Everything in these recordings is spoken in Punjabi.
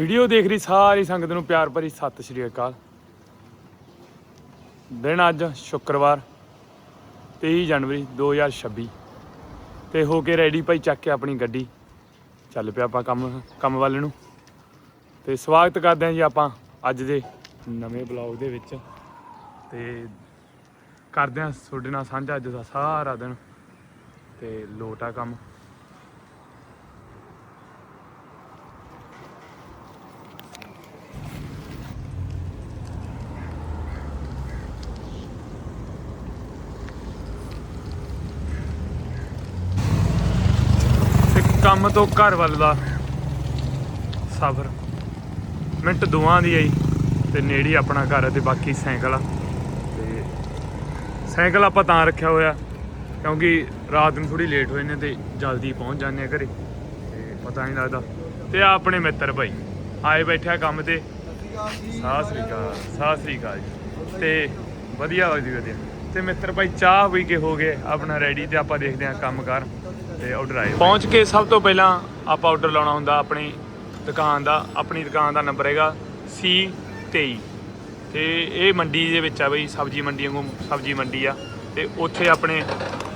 ਵੀਡੀਓ ਦੇਖ ਰਹੀ ਸਾਰੀ ਸੰਗਤ ਨੂੰ ਪਿਆਰ ਭਰੀ ਸਤਿ ਸ਼੍ਰੀ ਅਕਾਲ। ਦਿਨ ਅੱਜ ਸ਼ੁੱਕਰਵਾਰ 23 ਜਨਵਰੀ 2026 ਤੇ ਹੋ ਕੇ ਰੈਡੀ ਭਾਈ ਚੱਕ ਕੇ ਆਪਣੀ ਗੱਡੀ। ਚੱਲ ਪਿਆ ਆਪਾਂ ਕੰਮ ਕੰਮ ਵੱਲ ਨੂੰ। ਤੇ ਸਵਾਗਤ ਕਰਦੇ ਹਾਂ ਜੀ ਆਪਾਂ ਅੱਜ ਦੇ ਨਵੇਂ ਬਲੌਗ ਦੇ ਵਿੱਚ। ਤੇ ਕਰਦੇ ਹਾਂ ਤੁਹਾਡੇ ਨਾਲ ਸਾਂਝਾ ਅੱਜ ਦਾ ਸਾਰਾ ਦਿਨ। ਤੇ ਲੋਟਾ ਕੰਮ ਤੇ ਕੰਮ ਤੋਂ ਘਰ ਵੱਲ ਦਾ ਸਫ਼ਰ। ਮਿੰਟ ਦੋਵਾਂ ਦੀ ਆਈ ਤੇ ਨੇੜੇ ਆਪਣਾ ਘਰ ਹੈ ਤੇ ਬਾਕੀ ਸਾਈਕਲ ਆ। ਤੇ ਸਾਈਕਲ ਆਪਾਂ ਤਾਂ ਰੱਖਿਆ ਹੋਇਆ, ਕਿਉਂਕਿ ਰਾਤ ਨੂੰ ਥੋੜੀ ਲੇਟ ਹੋਏ ਨੇ ਤੇ ਜਲਦੀ ਪਹੁੰਚ ਜਾਂਦੇ ਆ ਘਰੇ। ਤੇ ਪਤਾ ਨਹੀਂ ਲੱਗਦਾ। ਤੇ ਆ ਆਪਣੇ ਮਿੱਤਰ ਭਾਈ, ਆਏ ਬੈਠਿਆ ਕੰਮ ਤੇ। ਸਤਿ ਸ੍ਰੀ ਅਕਾਲ, ਸਤਿ ਸ੍ਰੀ ਅਕਾਲ ਜੀ। ਤੇ ਵਧੀਆ ਵਧੀਆ ਵਧੀਆ। ਤੇ ਮਿੱਤਰ ਭਾਈ, ਚਾਹ ਪੀ ਕੇ ਹੋ ਗਏ ਆਪਣਾ ਰੈਡੀ ਤੇ ਆਪਾਂ ਦੇਖਦੇ ਹਾਂ ਕੰਮ ਕਰ ਤੇ ਆਰਡਰ ਆਏ ਪਹੁੰਚ ਕੇ ਸਭ ਤੋਂ ਪਹਿਲਾਂ ਆਪਾਂ ਆਰਡਰ ਲਾਉਣਾ ਹੁੰਦਾ ਆਪਣੀ ਦੁਕਾਨ ਦਾ, ਆਪਣੀ ਦੁਕਾਨ ਦਾ ਨੰਬਰ ਹੈਗਾ C23 ਤੇ ਇਹ ਮੰਡੀ ਦੇ ਵਿੱਚ ਆ ਬਈ, ਸਬਜ਼ੀ ਮੰਡੀ ਵਾਂਗੂ ਸਬਜ਼ੀ ਮੰਡੀ ਆ। ਤੇ ਉੱਥੇ ਆਪਣੇ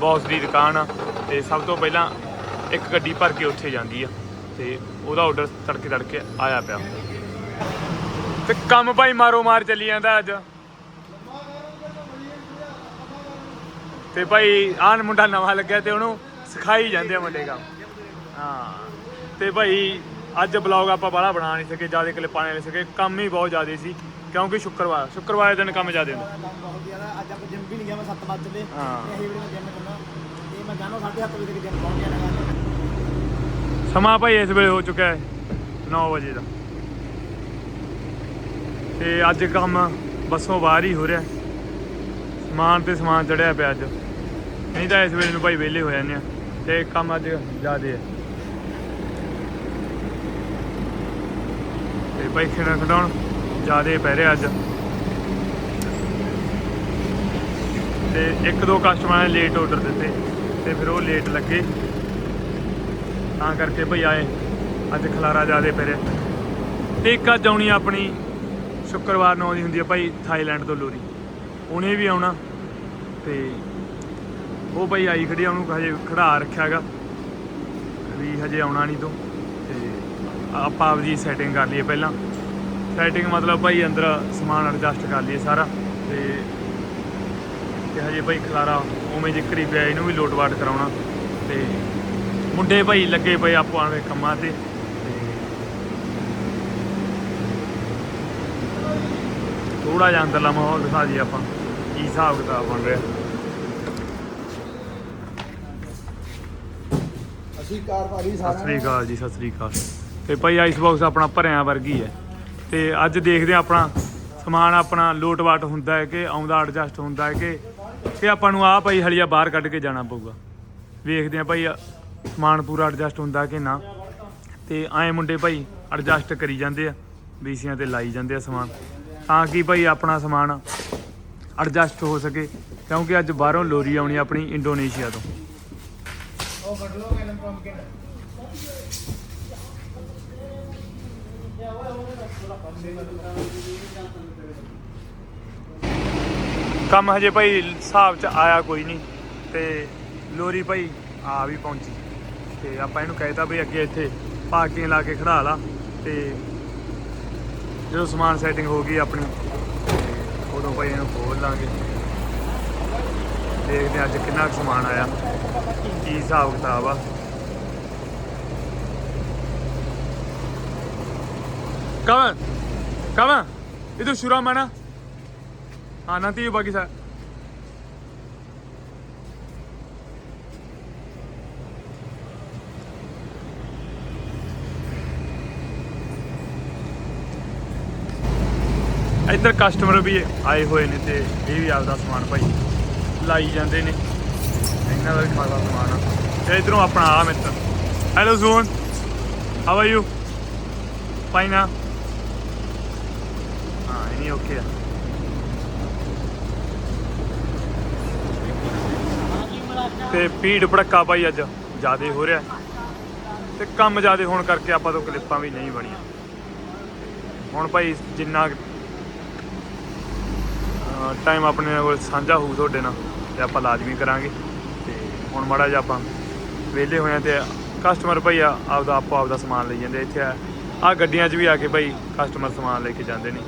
ਬੌਸ ਦੀ ਦੁਕਾਨ ਆ। ਤੇ ਸਭ ਤੋਂ ਪਹਿਲਾਂ ਇੱਕ ਗੱਡੀ ਭਰ ਕੇ ਉੱਥੇ ਜਾਂਦੀ ਆ। ਤੇ ਉਹਦਾ ਆਰਡਰ ਤੜਕੇ ਤੜਕੇ ਆਇਆ ਪਿਆ। ਤੇ ਕੰਮ ਭਾਈ ਮਾਰੋ ਮਾਰ ਚੱਲੀ ਜਾਂਦਾ ਅੱਜ। ਤੇ ਭਾਈ ਆਨ ਮੁੰਡਾ ਨਵਾਂ ਲੱਗਿਆ ਤੇ ਉਹਨੂੰ ਸਿਖਾਈ ਜਾਂਦੇ ਆ ਮੁੰਡੇ ਕੰਮ। ਹਾਂ। ਤੇ ਭਾਈ ਅੱਜ ਬਲੌਗ ਆਪਾਂ ਬਾਹਲਾ ਬਣਾ ਨਹੀਂ ਸਕੇ ਜ਼ਿਆਦਾ ਕਲਿੱਪਾਂ ਨਹੀਂ ਸਕੇ। ਕੰਮ ਹੀ ਬਹੁਤ ਜ਼ਿਆਦਾ ਸੀ ਕਿਉਂਕਿ ਸ਼ੁੱਕਰਵਾਰ ਸ਼ੁੱਕਰਵਾਰ ਦੇ ਦਿਨ ਕੰਮ ਜ਼ਿਆਦਾ ਹੁੰਦਾ। ਕੰਮ ਬਹੁਤ ਜ਼ਿਆਦਾ। ਅੱਜ ਆਪਾਂ ਜਿਮ ਵੀ ਨਹੀਂ ਗਿਆ ਮੈਂ 7 ਵਜੇ ਤੇ ਹਾਂ। ਇਹ ਵੇਲੇ ਮੈਂ ਜਿਮ ਕਰਨਾ। ਤੇ ਮੈਂ ਜਾਣੋ 7:30 ਵਜੇ ਤੱਕ ਜਿਮ ਪਹੁੰਚ ਜਾਣਾ ਸਮਾਂ ਭਾਈ ਇਸ ਵੇਲੇ ਹੋ ਚੁੱਕਾ ਹੈ 9 ਵਜੇ ਦਾ। ਤੇ ਅੱਜ ਕੰਮ ਬੱਸੋਂ ਬਾਹਰ ਹੀ ਹੋ ਰਿਹਾ। ਸਮਾਨ ਤੇ ਸਮਾਨ ਚੜਿਆ ਪਿਆ ਅੱਜ। ਨਹੀਂ ਤਾਂ ਇਸ ਵੇਲੇ ਨੂੰ ਭਾਈ ਵਿਹਲੇ ਹੋ ਜਾਂਦੇ ਆ। ਤੇ ਕੰਮ ਅੱਜ ਜ਼ਿਆਦੇ ਹੈ ਤੇ ਭਾਈ ਖੇੜਾ ਖਡਾਉਣ ਜ਼ਿਆਦੇ ਪੈ ਰਿਹਾ ਅੱਜ। ਤੇ ਇੱਕ ਦੋ ਕਸਟਮਰਾਂ ਨੇ ਲੇਟ ਆਰਡਰ ਦਿੱਤੇ ਤੇ ਫਿਰ ਉਹ ਲੇਟ ਲੱਗੇ। ਤਾਂ ਕਰਕੇ ਭਈ ਆਏ, ਅੱਜ ਖਲਾਰਾ ਜ਼ਿਆਦੇ ਪੈ ਰਿਹਾ। ਤੇ ਇੱਕ ਅੱਜ ਆਉਣੀ ਆਪਣੀ ਸ਼ੁੱਕਰਵਾਰ ਨੂੰ ਆਉਂਦੀ ਹੁੰਦੀ ਹੈ ਭਾਈ ਥਾਈਲੈਂਡ ਤੋਂ ਲੋਰੀ। ਉਹਨੇ ਵੀ ਆਉਣਾ ਤੇ ਉਹ ਭਾਈ ਆਈ ਖੜੀ ਆ, ਉਹਨੂੰ ਹਜੇ ਖੜਾ ਰੱਖਿਆਗਾ ਵੀ ਹਜੇ ਆਉਣਾ ਨਹੀਂ ਤੋਂ। ਤੇ ਆਪਾਂ ਆਪਦੀ ਸੈਟਿੰਗ ਕਰ ਲਈਏ ਪਹਿਲਾਂ। ਸੈਟਿੰਗ ਮਤਲਬ ਭਾਈ ਅੰਦਰ ਸਮਾਨ ਐਡਜਸਟ ਕਰ ਲਈਏ ਸਾਰਾ। ਤੇ ਤੇ ਹਜੇ ਭਾਈ ਖਲਾਰਾ ਉਵੇਂ ਜਿਕਰੀ ਪਿਆ ਇਹਨੂੰ ਵੀ ਲੋਟਵਾਟ ਕਰਾਉਣਾ। ਤੇ ਮੁੰਡੇ ਭਾਈ ਲੱਗੇ ਪਏ ਆਪਾਂ ਆਵੇਂ ਕੰਮਾਂ ਤੇ। ਥੋੜਾ ਜਿਹਾ ਅੰਦਰਲਾ ਮਾਹੌਲ ਦਿਖਾ ਜੀ ਆਪਾਂ। ਕੀ ਹਿਸਾਬ ਕਿਤਾਬ ਬਣ ਰਿਹਾ। ਅਸੀਂ ਕਾਰ ਭਾਜੀ ਸਤਿ ਸ੍ਰੀ ਅਕਾਲ ਜੀ ਸਤਿ ਸ੍ਰੀ ਅਕਾਲ। ਤੇ ਭਾਈ ਆਈਸ ਬਾਕਸ ਆਪਣਾ ਭਰਿਆ ਵਰਗੀ ਹੈ। ਤੇ ਅੱਜ ਦੇਖਦੇ ਹਾਂ ਆਪਣਾ ਸਮਾਨ ਆਪਣਾ ਲੋਟਵਾਟ ਹੁੰਦਾ ਹੈ ਕਿ ਆਉਂਦਾ ਐਡਜਸਟ ਹੁੰਦਾ ਹੈ ਕਿ ਕਿ ਆਪਾਂ ਨੂੰ ਆ ਭਾਈ ਹਲੀਆ ਬਾਹਰ ਕੱਢ ਕੇ ਜਾਣਾ ਪਊਗਾ। ਵੇਖਦੇ ਹਾਂ ਭਾਈ ਸਮਾਨ ਪੂਰਾ ਐਡਜਸਟ ਹੁੰਦਾ ਕਿ ਨਾ। ਤੇ ਐਂ ਮੁੰਡੇ ਭਾਈ ਐਡਜਸਟ ਕਰੀ ਜਾਂਦੇ ਆ ਬੀਸੀਆਂ ਤੇ ਲਾਈ ਜਾਂਦੇ ਆ ਸਮਾਨ। ਤਾਂ ਕਿ ਭਾਈ ਆਪਣਾ ਸਮਾਨ ਐਡਜਸਟ ਹੋ ਸਕੇ ਕਿਉਂਕਿ ਅੱਜ ਬਾਹਰੋਂ ਲੋਰੀ ਆਉਣੀ ਆਪਣੀ ਇੰਡੋਨੇਸ਼ੀਆ ਤੋਂ। ਉਹ ਕੱਢ ਲਓ ਐਲਨ ਪੰਪਕਿਨ ਕੰਮ ਹਜੇ ਭਾਈ ਹਿਸਾਬ ਚ ਆਇਆ ਕੋਈ ਨਹੀਂ, ਤੇ ਲੋਰੀ ਭਾਈ ਆ ਵੀ ਪਹੁੰਚੀ। ਤੇ ਆਪਾਂ ਇਹਨੂੰ ਕਹਿਤਾ ਵੀ ਅੱਗੇ ਇੱਥੇ ਪਾਰਕਿੰਗ ਲਾ ਕੇ ਖੜਾ ਲਾ, ਤੇ ਜਦੋਂ ਸਮਾਨ ਸੈਟਿੰਗ ਹੋ ਗਈ ਆਪਣੀ ਉਦੋਂ ਭਾਈ ਇਹਨੂੰ ਖੋਲ ਲਾਂਗੇ। ਦੇਖਦੇ ਹਾਂ ਅੱਜ ਕਿੰਨਾ ਕੁ ਸਮਾਨ ਆਇਆ ਕੀ ਹਿਸਾਬ ਕਿਤਾਬ ਆ ਕਵਨ ਕਵਨ ਇਹ ਸ਼ੁਰਾ ਮਾਨਾ Ah, nanti you bagi saya. ਇੱਧਰ ਕਸਟਮਰ ਵੀ ਆਏ ਹੋਏ ਨੇ ਤੇ ਇਹ ਵੀ ਆਪਦਾ ਸਮਾਨ ਭਾਈ ਲਾਈ ਜਾਂਦੇ ਨੇ। ਇਹਨਾਂ ਦਾ ਵੀ ਖਾਸਾ ਸਮਾਨ ਆ। ਤੇ ਇਧਰੋਂ ਆਪਣਾ ਆ ਮਿੱਤਰ। Hello zone how are you fine ਆ? ਹਾਂ, ਇਹ ਓਕੇ ਆ। ਤੇ ਭੀੜ ਭੜੱਕਾ ਭਾਈ ਅੱਜ ਜ਼ਿਆਦੇ ਹੋ ਰਿਹਾ। ਤੇ ਕੰਮ ਜ਼ਿਆਦੇ ਹੋਣ ਕਰਕੇ ਆਪਾਂ ਤੋਂ ਕਲਿੱਪਾਂ ਵੀ ਨਹੀਂ ਬਣੀਆਂ। ਹੁਣ ਭਾਈ ਜਿੰਨਾ ਟਾਈਮ ਆਪਣੇ ਕੋਲ ਸਾਂਝਾ ਹੋਊ ਤੁਹਾਡੇ ਨਾਲ। ਤੇ ਆਪਾਂ ਲਾਜ਼ਮੀ ਕਰਾਂਗੇ। ਤੇ ਹੁਣ ਮਾੜਾ ਜਿਹਾ ਆਪਾਂ ਵਿਹਲੇ ਹੋਏ ਆ ਤੇ ਕਸਟਮਰ ਭਾਈ ਆਪਦਾ ਆਪੋ ਆਪਦਾ ਸਮਾਨ ਲਈ ਜਾਂਦੇ ਇੱਥੇ ਆ, ਆਹ ਗੱਡੀਆਂ 'ਚ ਵੀ ਆ ਕੇ ਭਾਈ ਕਸਟਮਰ ਸਮਾਨ ਲੈ ਕੇ ਜਾਂਦੇ ਨੇ।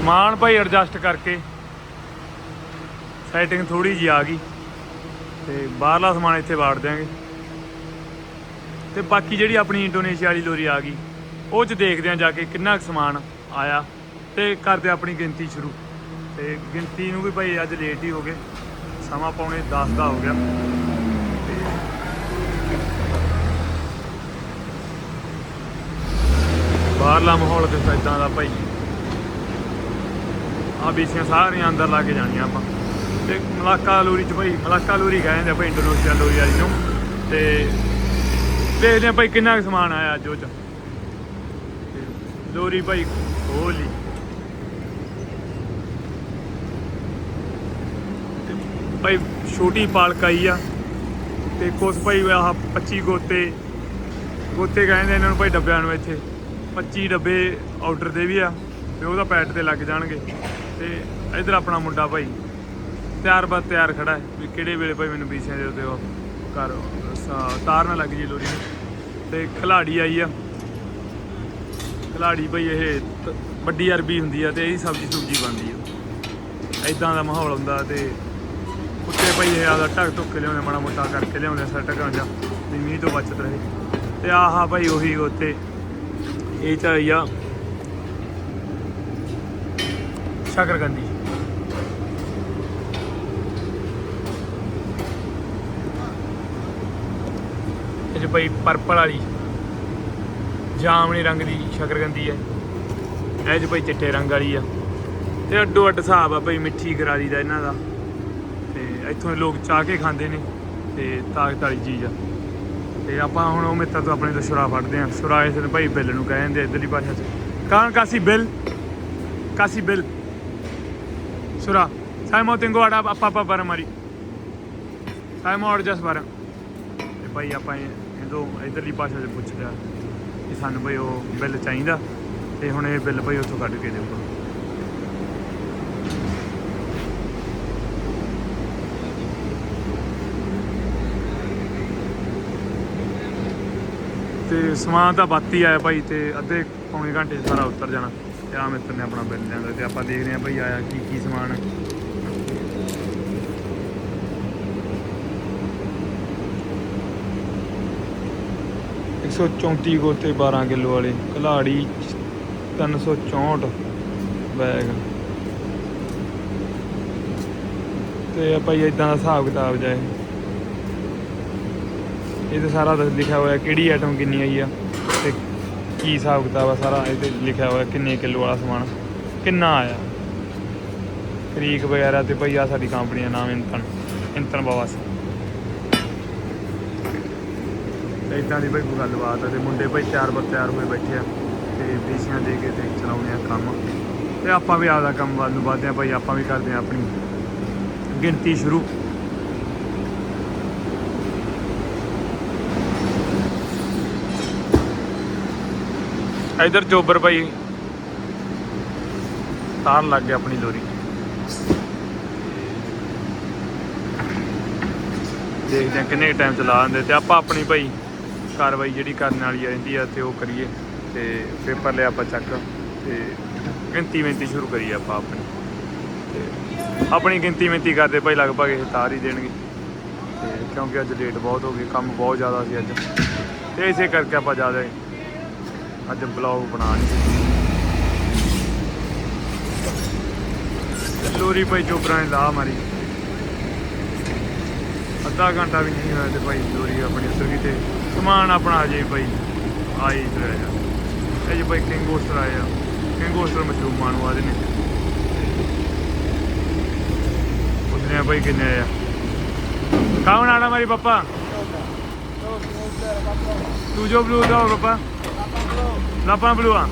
ਸਮਾਨ ਭਾਈ ਐਡਜਸਟ ਕਰਕੇ ਸੈਟਿੰਗ ਥੋੜੀ ਜੀ ਆ ਗਈ ਤੇ ਬਾਹਰਲਾ ਸਮਾਨ ਇੱਥੇ ਵਾੜ ਦਿਆਂਗੇ। ਤੇ ਬਾਕੀ ਜਿਹੜੀ ਆਪਣੀ ਇੰਡੋਨੇਸ਼ੀਆ ਵਾਲੀ ਲੋਰੀ ਆ ਗਈ, ਉਹ ਚ ਦੇਖਦੇ ਆਂ ਜਾ ਕੇ ਕਿੰਨਾ ਕੁ ਸਮਾਨ ਆਇਆ ਤੇ ਕਰਦੇ ਆਪਣੀ ਗਿਣਤੀ ਸ਼ੁਰੂ। ਤੇ ਗਿਣਤੀ ਨੂੰ ਵੀ ਭਾਈ ਅੱਜ ਲੇਟ ਹੀ ਹੋ ਗਏ, ਸਮਾਂ ਪੌਣੇ 10 ਦਾ ਹੋ ਗਿਆ। ਤੇ ਬਾਹਰਲਾ ਮਾਹੌਲ ਤੇ ਇਦਾਂ ਦਾ ਭਾਈ। ਆ ਬੀਸੀਆਂ ਸਾਰੀਆਂ ਅੰਦਰ ਲਾ ਕੇ ਜਾਣੀਆਂ ਆਪਾਂ। ਤੇ ਮਲਾਕਾ ਲੋਰੀ ਚ ਭਾਈ ਮਲਾਕਾ ਲੋਰੀ ਕਹਿੰਦੇ ਆ ਭਾਈ ਇੰਡੋਨੇਸ਼ੀਆ ਲੋਰੀ ਵਾਲੀ ਨੂੰ। ਤੇ ਦੇਖਦੇ ਆ ਭਾਈ ਕਿੰਨਾ ਕੁ ਸਮਾਨ ਆਇਆ ਅੱਜ ਉਹ ਚ। ਤੇ ਲੋਰੀ ਭਾਈ ਖੋਲੀ ਤੇ ਭਾਈ ਛੋਟੀ ਪਾਲਕ ਆਈ ਆ। ਤੇ ਕੁਛ ਭਾਈ ਆਹ 25 ਗੋਤੇ। ਗੋਤੇ ਕਹਿੰਦੇ ਇਹਨਾਂ ਨੂੰ ਭਾਈ ਡੱਬਿਆਂ ਨੂੰ ਇੱਥੇ। 25 ਡੱਬੇ ਆਰਡਰ ਦੇ ਵੀ ਆ। ਤੇ ਉਹਦਾ ਪੈਟ ਤੇ ਲੱਗ ਜਾਣਗੇ। ਤੇ ਇਧਰ ਆਪਣਾ ਮੁੰਡਾ ਭਾਈ, ਤਿਆਰ ਬਾ ਤਿਆਰ ਖੜਾ ਹੈ, ਵੀ ਕਿਹੜੇ ਵੇਲੇ ਭਾਈ ਮੈਨੂੰ ਬੀਸੀਆਂ ਦੇ ਉੱਤੇ ਉਹ ਕਰ ਸ- ਤਾਰ ਨਾ ਲੱਗ ਜੀ ਲੋਰੀ ਨੂੰ। ਤੇ ਖਿਲਾੜੀ ਆਈ ਆ। ਖਿਲਾੜੀ ਭਾਈ ਇਹ ਤ- ਵੱਡੀ ਅਰਬੀ ਹੁੰਦੀ ਆ ਤੇ ਇਹਦੀ ਸਬਜ਼ੀ ਸੁਬਜੀ ਬਣਦੀ ਆ। ਐਦਾਂ ਦਾ ਮਾਹੌਲ ਹੁੰਦਾ ਤੇ ਉੱਤੇ ਭਾਈ ਇਹ ਆਦਾ ਢੱਕ ਢੁੱਕ ਕੇ ਲਿਆਉਂਦੇ, ਮਾੜਾ ਮੋਟਾ ਕਰਕੇ ਲਿਆਉਂਦੇ, ਸੈੱਟ ਕਰਾਂ ਜਾ, ਵੀ ਮੀਂਹ ਤੋਂ ਬਚਤ ਰਹੇ। ਤੇ ਆਹਾ ਭਾਈ ਉਹੀ ਉੱਤੇ ਇਹ ਚ ਆਈ ਸ਼ਕਰਕੰਦੀ ਇਹ 'ਚ ਭਾਈ ਪਰਪਲ ਵਾਲੀ ਜਾਮਣੀ ਰੰਗ ਦੀ ਸ਼ਕਰਕੰਦੀ ਹੈ। ਇਹ 'ਚ ਭਾਈ ਚਿੱਟੇ ਰੰਗ ਵਾਲੀ ਆ। ਤੇ ਅੱਡੋ ਅੱਡ ਹਿਸਾਬ ਆ ਭਾਈ ਮਿੱਠੀ ਗਰਾਰੀ ਦਾ ਇਹਨਾਂ ਦਾ। ਤੇ ਇੱਥੋਂ ਦੇ ਲੋਕ ਚਾਹ ਕੇ ਖਾਂਦੇ ਨੇ, ਤੇ ਤਾਕਤ ਵਾਲੀ ਚੀਜ਼ ਆ। ਤੇ ਆਪਾਂ ਹੁਣ ਉਹ ਮਿੱਤਰ ਤੋਂ ਆਪਣੇ ਤੋਂ ਸ਼ੁਰਾ ਫੜਦੇ ਆ ਸ਼ੁਰਾ ਇਸ ਨੂੰ ਭਾਈ ਬਿੱਲ ਨੂੰ ਕਹਿੰਦੇ ਇਧਰਲੀ ਭਾਸ਼ਾ 'ਚ ਕਾਂ ਕਾਸੀ ਬਿੱਲ? ਕਾਸੀ ਬਿੱਲ? ਸ਼ੁਰਾ ਸਾਈਮੋ ਤਿੰਗੋ ਆੜਾ ਆਪਾ ਆਪਾ ਪਰ ਮਾਰੀ ਸਾਈਮੋ ਆੜ ਜਸ ਬਾਰਾ ਤੇ ਭਾਈ ਆਪਾਂ ਇਹਦੋਂ ਇਧਰਲੀ ਭਾਸ਼ਾ 'ਚ ਪੁੱਛ ਕਿ ਸਾਨੂੰ ਭਾਈ ਉਹ ਬਿੱਲ ਚਾਹੀਦਾ ਤੇ ਹੁਣ ਇਹ ਬਿੱਲ ਭਾਈ ਉੱਥੋਂ ਕੱਢ ਕੇ ਦੇਊਗਾ ਤੇ ਸਮਾਨ ਤਾਂ ਬਾਤੀ ਆਇਆ ਭਾਈ ਤੇ ਅੱਧੇ ਪੌਣੇ ਘੰਟੇ ਸਾਰਾ ਉਤਰ ਜਾਣਾ ਤੇ ਆ ਮਿੱਤਰ ਨੇ ਆਪਣਾ ਬਿੱਲ ਲਿਆਂਦਾ ਤੇ ਆਪਾਂ ਦੇਖਦੇ ਹਾਂ ਭਾਈ ਆਇਆ ਕੀ ਕੀ ਸਮਾਨ ਇੱਕ ਸੌ ਚੌਂਤੀ ਗੋਤੇ 12 ਕਿਲੋ ਵਾਲੇ, ਕਲਾੜੀ 364 ਬੈਗ। ਤੇ ਆ ਭਾਈ ਇਦਾਂ ਦਾ ਹਿਸਾਬ ਕਿਤਾਬ ਜਾਏ। ਇਹ ਤੇ ਸਾਰਾ ਦੱਸ ਲਿਖਿਆ ਹੋਇਆ ਕਿਹੜੀ ਆਈਟਮ ਕਿੰਨੀ ਆਈ ਆ, ਤੇ ਕੀ ਹਿਸਾਬ ਕਿਤਾਬ ਆ ਸਾਰਾ ਇਹ ਤੇ ਲਿਖਿਆ ਹੋਇਆ, ਕਿੰਨੇ ਕਿਲੋ ਵਾਲਾ ਸਮਾਨ, ਕਿੰਨਾ ਆਇਆ? ਤਰੀਕ ਵਗੈਰਾ ਤੇ ਭਈ ਆ ਸਾਡੀ ਕੰਪਨੀ ਦਾ ਨਾਮ ਇੰਤਨ ਇੰਤਨ ਬਾਵਾਸ ਤੇ ਇਦਾਂ ਦੀ ਭਾਈ ਕੋਈ ਗੱਲਬਾਤ ਆ, ਤੇ ਮੁੰਡੇ ਭਾਈ ਚਾਰ ਬਰ ਤਿਆਰ ਹੋਏ ਬੈਠੇ ਆ, ਤੇ ਪੀਸੀਆਂ ਦੇ ਕੇ ਤੇ ਚਲਾਉਂਦੇ ਆ ਕੰਮ। ਤੇ ਆਪਾਂ ਵੀ ਆਪਦਾ ਕੰਮ ਵੱਲ ਨੂੰ ਵਧਦੇ ਆ ਭਾਈ ਆਪਾਂ ਵੀ ਕਰਦੇ ਆ ਆਪਣੀ ਗਿਣਤੀ ਸ਼ੁਰੂ। ਇਧਰ ਚੋਬਰ ਭਾਈ ਤਾਰਨ ਲੱਗ ਗਿਆ ਆਪਣੀ ਲੋਰੀ। ਦੇਖਦੇ ਹਾਂ ਕਿੰਨੇ ਟਾਈਮ ਚਲਾ ਦਿੰਦੇ ਤੇ ਆਪਾਂ ਆਪਣੀ ਭਾਈ ਕਾਰਵਾਈ ਜਿਹੜੀ ਕਰਨ ਵਾਲੀ ਰਹਿੰਦੀ ਆ ਤੇ ਉਹ ਕਰੀਏ ਤੇ ਪੇਪਰ ਲਿਆ ਆਪਾਂ ਚੱਕ ਤੇ ਗਿਣਤੀ ਮਿੰਤੀ ਸ਼ੁਰੂ ਕਰੀਏ ਆਪਾਂ ਆਪਣੀ। ਤੇ ਆਪਣੀ ਗਿਣਤੀ ਮਿੰਤੀ ਕਰਦੇ ਭਾਈ ਲਗਭਗ ਇਹ ਤਾਰ ਹੀ ਦੇਣਗੇ। ਤੇ ਕਿਉਂਕਿ ਅੱਜ ਲੇਟ ਬਹੁਤ ਹੋ ਗਈ, ਕੰਮ ਬਹੁਤ ਜ਼ਿਆਦਾ ਸੀ ਅੱਜ। ਤੇ ਇਸੇ ਕਰਕੇ ਆਪਾਂ ਜ਼ਿਆਦਾ ਅੱਜ ਬਲੌਗ ਬਣਾ ਨਹੀਂ ਲੋਰੀ ਭਾਈ ਚੋਪਰਾਂ ਨੇ ਲਾ ਮਾਰੀ। ਅੱਧਾ ਘੰਟਾ ਵੀ ਨਹੀਂ ਹੋਇਆ ਤੇ ਭਾਈ ਲੋਰੀ ਆਪਣੀ ਉਤਰ ਗਈ ਤੇ ਸਮਾਨ ਆਪਣਾ ਅਜੇ ਭਾਈ। ਆਈ ਚਲਿਆ ਜਾ। ਇਹ ਜੀ ਭਾਈ ਕਿੰਗ ਕੋਸਟਰ ਆਇਆ ਕਿੰਗ ਕੋਸਟਰ ਮਸ਼ਰੂਮਾਂ ਨੂੰ ਆਦੇ ਨੇ ਉਤਨੇ ਭਾਈ ਕਿੰਨੇ ਆਇਆ ਕੌਣ ਆਣਾ ਮਾਰੀ ਪਾਪਾ? ਤੂੰ ਜੋ ਬਲੂ ਦਾ ਪਾਪਾ। La Pamplua.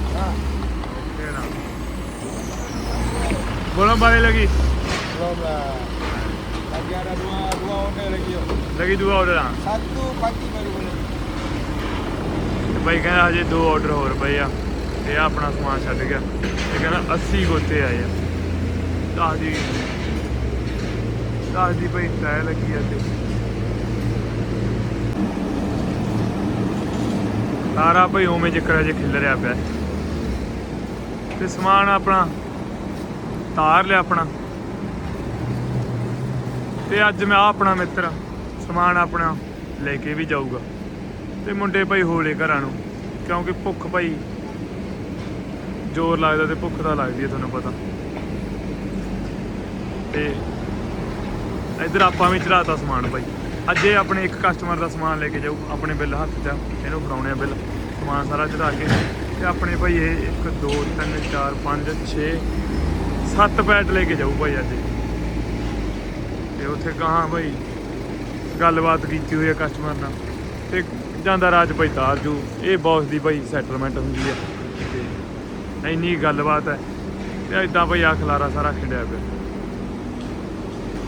Belum balik lagi? Belum lah. Lagi ada dua dua order lagi. Yo. Lagi dua order lah. Satu pagi baru boleh. ਭਾਈ ਕਹਿੰਦਾ ਹਜੇ ਦੋ ਆਰਡਰ ਹੋਰ ਪਏ ਆ ਤੇ ਆ ਆਪਣਾ ਸਮਾਨ ਛੱਡ ਗਿਆ ਇਹ ਕਹਿੰਦਾ 80 ਗੋਤੇ ਆਏ ਆ ਦਾਦੀ ਦਾਦੀ ਭਾਈ ਟਾਇਰ ਲੱਗੀ ਆ ਤੇ ਸਾਰਾ ਭਾਈ ਉਵੇਂ ਜਿਕਰ ਜੇ ਖਿਲ ਰਿਹਾ ਪਿਆ। ਤੇ ਸਮਾਨ ਆਪਣਾ, ਤਾਰ ਲਿਆ ਆਪਣਾ। ਤੇ ਅੱਜ ਮੈਂ ਆ ਆਪਣਾ ਮਿੱਤਰ, ਸਮਾਨ ਆਪਣਾ ਲੈ ਕੇ ਵੀ ਜਾਊਗਾ। ਤੇ ਮੁੰਡੇ ਭਾਈ ਹੋਲੇ ਘਰਾਂ ਨੂੰ, ਕਿਉਂਕਿ ਭੁੱਖ ਭਾਈ ਜ਼ੋਰ ਲੱਗਦਾ ਤੇ ਭੁੱਖ ਤਾਂ ਲੱਗਦੀ ਹੈ ਤੁਹਾਨੂੰ ਪਤਾ। ਤੇ ਇੱਧਰ ਆਪਾਂ ਵੀ ਚੜਾਤਾ ਸਮਾਨ ਭਾਈ। ਅੱਜ ਇਹ ਆਪਣੇ ਇੱਕ ਕਸਟਮਰ ਦਾ ਸਮਾਨ ਲੈ ਕੇ ਜਾਊ, ਆਪਣੇ ਬਿੱਲ ਹੱਥ 'ਚ ਇਹਨੂੰ ਫੜਾਉਣੇ ਆ ਬਿੱਲ, ਸਮਾਨ ਸਾਰਾ ਚੜਾ ਕੇ। ਤੇ ਆਪਣੇ ਭਾਈ ਇਹ 1 2 3 4 5 6 7 ਪੈਟ ਲੈ ਕੇ ਜਾਊ ਭਾਈ ਅੱਜ। ਇਹ। ਤੇ ਉੱਥੇ ਕਹਾਂ ਭਾਈ ਗੱਲਬਾਤ ਕੀਤੀ ਹੋਈ ਹੈ ਕਸਟਮਰ ਨਾਲ। ਤੇ ਜਾਂਦਾ ਰਾਜ ਭਾਈ ਤਾਰ ਜੂ, ਇਹ ਬੌਸ ਦੀ ਭਾਈ ਸੈਟਲਮੈਂਟ ਹੁੰਦੀ ਹੈ ਤੇ ਇੰਨੀ ਗੱਲਬਾਤ ਹੈ ਤੇ ਇਦਾਂ ਭਾਈ ਆ ਖਲਾਰਾ ਸਾਰਾ ਖਿੰਡਿਆ ਪਿਆ।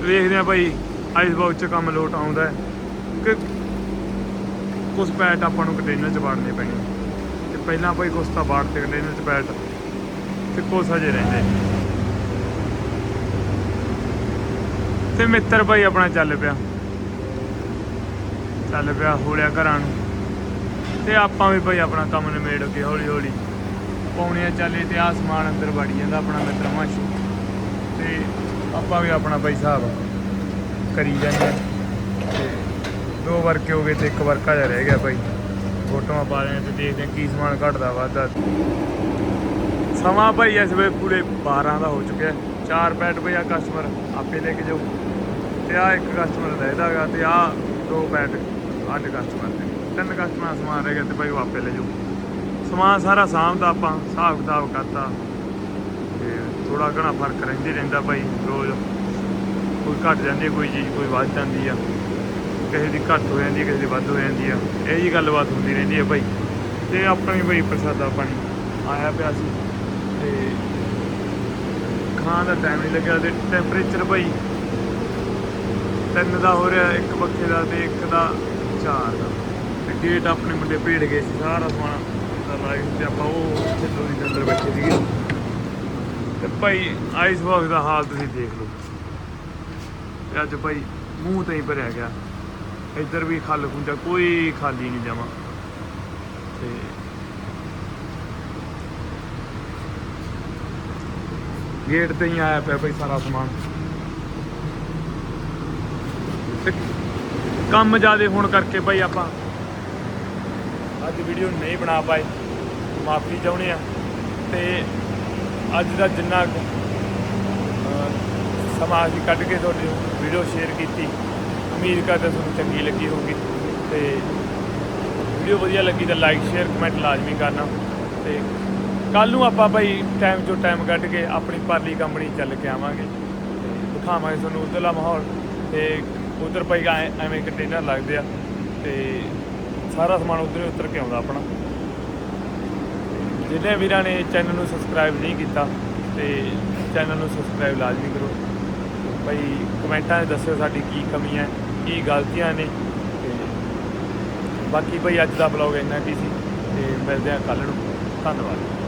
ਵੇਖਦੇ ਆ ਭਾਈ ਆਈਸ ਬਾਕਸ ਚ ਕੰਮ ਲੋਟ ਆਉਂਦਾ ਹੈ ਕਿ ਕੁਝ ਪੈਟ ਆਪਾਂ ਨੂੰ ਕੰਟੇਨਰ ਚ ਵਾੜਨੇ ਪੈਣੇ ਤੇ ਪਹਿਲਾਂ ਭਾਈ ਕੁਛ ਤਾਂ ਵਾੜ ਤੇ ਕੰਟੇਨਰ ਚ ਪੈਟ ਤੇ ਕੁਛ ਹਜੇ ਰਹਿੰਦੇ ਤੇ ਮਿੱਤਰ ਭਾਈ ਆਪਣਾ ਚੱਲ ਪਿਆ। ਚੱਲ ਪਿਆ ਹੋਲਿਆ ਘਰਾਂ ਨੂੰ। ਤੇ ਆਪਾਂ ਵੀ ਭਾਈ ਆਪਣਾ ਕੰਮ ਨਿਮੇੜ ਕੇ ਹੌਲੀ ਹੌਲੀ ਪੌਣੀਆਂ ਚੱਲੇ ਤੇ ਆ ਸਮਾਨ ਅੰਦਰ ਵੜੀ ਜਾਂਦਾ ਆਪਣਾ ਮਿੱਤਰ ਮਾਸ਼ੂ। ਤੇ ਆਪਾਂ ਵੀ ਆਪਣਾ ਭਾਈ ਹਿਸਾਬ ਕਰੀ ਜਾਂਦੇ ਹਾਂ। ਤੇ ਦੋ ਵਰਕੇ ਹੋ ਗਏ ਤੇ ਇੱਕ ਵਰਕਾ ਜਿਹਾ ਰਹਿ ਗਿਆ ਭਾਈ। ਫੋਟੋਆਂ ਪਾ ਰਹੇ ਹਾਂ ਤੇ ਦੇਖਦੇ ਹਾਂ ਕੀ ਸਮਾਨ ਘਟਦਾ ਵੱਧਦਾ ਸਮਾਂ ਭਾਈ ਇਸ ਵੇਲੇ ਪੂਰੇ 12 ਦਾ ਹੋ ਚੁੱਕਿਆ ਚਾਰ ਪੈਟ ਭਾਈ ਆ ਕਸਟਮਰ ਆਪੇ ਲੈ ਕੇ ਜਾਓ ਤੇ ਆ ਇੱਕ ਕਸਟਮਰ ਰਹਿਦਾਗਾ ਤੇ ਆ ਦੋ ਪੈਟ ਅੱਠ ਕਸਟਮਰ ਦੇ ਤਿੰਨ ਕਸਟਮਰ ਦਾ ਸਮਾਨ ਰਹਿ ਗਿਆ ਤੇ ਭਾਈ ਉਹ ਆਪੇ ਲੈ ਜਾਊ। ਸਮਾਨ ਸਾਰਾ ਸਾਂਭਦਾ ਆਪਾਂ, ਹਿਸਾਬ ਕਿਤਾਬ ਕਰਤਾ। ਤੇ ਥੋੜਾ ਘਣਾ ਫ਼ਰਕ ਰਹਿੰਦੇ ਰਹਿੰਦਾ ਭਾਈ ਰੋਜ਼। ਕੋਈ ਘਟ ਜਾਂਦੀ ਹੈ, ਕੋਈ ਚੀਜ਼ ਕੋਈ ਵੱਧ ਜਾਂਦੀ ਆ। ਕਿਸੇ ਦੀ ਘੱਟ ਹੋ ਜਾਂਦੀ ਹੈ, ਕਿਸੇ ਦੀ ਵੱਧ ਹੋ ਜਾਂਦੀ ਆ। ਇਹ ਜੀ ਗੱਲਬਾਤ ਹੁੰਦੀ ਰਹਿੰਦੀ ਹੈ ਭਾਈ ਤੇ ਆਪਣੀ ਭਾਈ ਪ੍ਰਸਾਦਾ ਪਾਣੀ ਆਇਆ ਪਿਆ ਸੀ। ਤੇ ਖਾਣ ਦਾ ਟਾਈਮ ਨਹੀਂ ਲੱਗਿਆ ਤੇ ਟੈਂਪਰੇਚਰ ਭਾਈ ਤਿੰਨ ਦਾ ਹੋ ਰਿਹਾ, ਇੱਕ ਪੱਖੇ ਦਾ ਤੇ ਇੱਕ ਦਾ ਚਾਰ ਦਾ। ਤੇ ਗੇਟ ਆਪਣੇ ਮੁੰਡੇ ਭੇੜ ਗਏ ਸੀ, ਸਾਰਾ ਸਮਾਨ ਦਾ ਲਾਈਟ ਤੇ ਆਪਾਂ ਉਹ ਛੱਡੋ ਦੇ ਅੰਦਰ ਬੈਠੇ ਸੀਗੇ। ਤੇ ਭਾਈ ਆਈਸ ਬਾਕਸ ਦਾ ਹਾਲ ਤੁਸੀਂ ਦੇਖ ਲਓ। ਤੇ ਅੱਜ ਭਾਈ ਮੂੰਹ ਤੇ ਹੀ ਭਰਿਆ ਗਿਆ। ਇੱਧਰ ਵੀ ਖੱਲ ਖੁੰਝਾ ਕੋਈ ਖਾਲੀ ਨਹੀਂ ਜਮਾ। ਤੇ ਗੇਟ ਤੇ ਹੀ ਆਇਆ ਪਿਆ ਭਾਈ ਸਾਰਾ ਸਮਾਨ। ਕੰਮ ਜ਼ਿਆਦੇ ਹੋਣ ਕਰਕੇ ਭਾਈ ਆਪਾਂ ਅੱਜ ਵੀਡੀਓ ਨਹੀਂ ਬਣਾ ਪਾਏ। ਮਾਫੀ ਚਾਹੁੰਦੇ ਆ। ਤੇ ਅੱਜ ਦਾ ਜਿੰਨਾ ਸਮਾਂ ਅਸੀਂ ਕੱਢ ਕੇ ਤੁਹਾਡੀ ਵੀਡੀਓ ਸ਼ੇਅਰ ਕੀਤੀ। ਉਮੀਦ ਕਰਦੇ ਤੁਹਾਨੂੰ ਚੰਗੀ ਲੱਗੀ ਹੋਊਗੀ ਤੇ ਵੀਡੀਓ ਵਧੀਆ ਲੱਗੀ ਤਾਂ ਲਾਈਕ ਸ਼ੇਅਰ ਕਮੈਂਟ ਲਾਜ਼ਮੀ ਕਰਨਾ। ਤੇ ਕੱਲ ਨੂੰ ਆਪਾਂ ਭਾਈ ਟਾਈਮ ਚੋਂ ਟਾਈਮ ਕੱਢ ਕੇ ਆਪਣੀ ਪਰਲੀ ਕੰਪਨੀ ਚੱਲ ਕੇ ਆਵਾਂਗੇ। ਤੇ ਦਿਖਾਵਾਂਗੇ ਤੁਹਾਨੂੰ ਉਧਰਲਾ ਮਾਹੌਲ। ਤੇ ਉਧਰ ਭਾਈ ਐ- ਐਵੇਂ ਕੰਟੇਨਰ ਲੱਗਦੇ ਆ। ਤੇ ਸਾਰਾ ਸਮਾਨ ਉਧਰ ਹੀ ਉਤਰ ਕੇ ਆਉਂਦਾ ਆਪਣਾ। ਜਿਹੜੇ ਵੀਰਾਂ ਨੇ ਚੈਨਲ ਨੂੰ ਸਬਸਕ੍ਰਾਈਬ ਨਹੀਂ ਕੀਤਾ, ਤੇ ਚੈਨਲ ਨੂੰ ਸਬਸਕ੍ਰਾਈਬ ਲਾਜ਼ਮੀ ਕਰੋ। ਭਾਈ ਕਮੈਂਟਾਂ 'ਚ ਦੱਸਿਓ ਸਾਡੀ ਕੀ ਕਮੀਆਂ ਕੀ ਗਲਤੀਆਂ ਨੇ। ਤੇ ਬਾਕੀ ਬਈ ਅੱਜ ਦਾ ਬਲੌਗ ਇੰਨਾ ਕੀ ਸੀ, ਤੇ ਮਿਲਦੇ ਹਾਂ ਕੱਲ੍ਹ ਨੂੰ। ਧੰਨਵਾਦ।